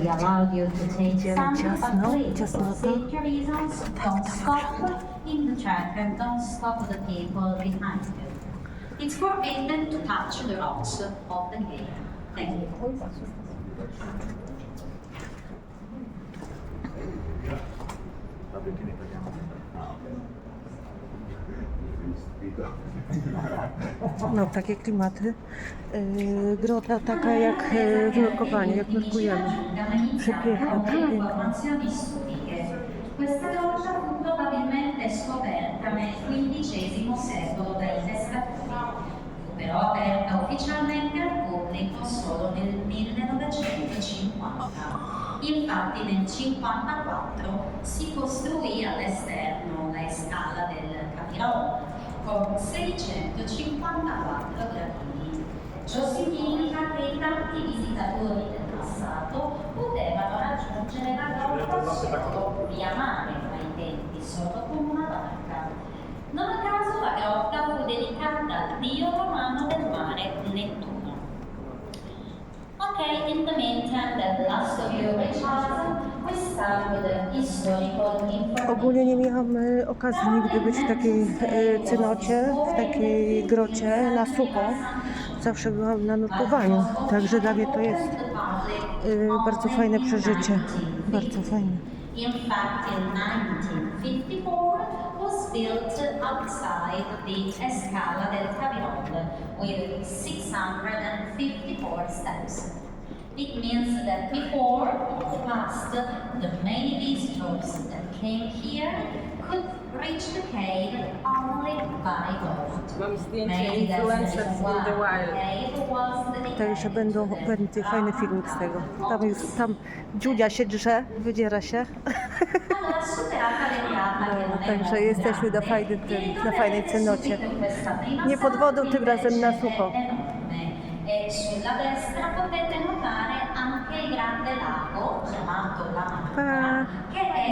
we allowed you to take some, but please, ciasnota. safety reasons, don't stop in the track and don't stop the people behind you. It's forbidden to touch the rocks of the cave. Thank you. No, takie klimaty. Yy, grota taka jak yy, w nurkowaniu, jak nurkujemy. Przepiękna, przepiękna. Questa grotta fu probabilmente scoperta nel XV secolo dai pescatori, fu però aperta ufficialmente al pubblico solo nel 1950. Infatti nel 1954 si costruì all'esterno la scala del Capirone con 654 gradini. Ciò significa che i tanti visitatori del passato potevano raggiungere la grotta solo via mare ai tempi, solo con una barca. Non a caso la grotta fu dedicata al dio romano del mare Nettuno. Okay, in the meantime, the last of you, Richard, Ogólnie nie miałam okazji nigdy być w takiej y, cenocie, w takiej grocie na sucho. Zawsze byłam na nurkowaniu, także dla mnie to jest y, bardzo fajne przeżycie. Bardzo fajne. In fact, in 1954 was built outside the Escala del Cavirone with 654 steps. It means that before, in the past, the many visitors that came here could reach the cave only by boat. Zdjęcie Maybe that's the Influencers reason in why the the Wild. cave was dedicated Także będą, będzie fajny filmik z tego. Tam jest, tam się drze, wydziera się. Allora, superata l'entrata che non è Także jesteśmy na, tym- na fajnej cenocie. Nie pod wodą, tym razem na sucho. e sulla destra potete notare anche il grande lago chiamato Lago, ah. che è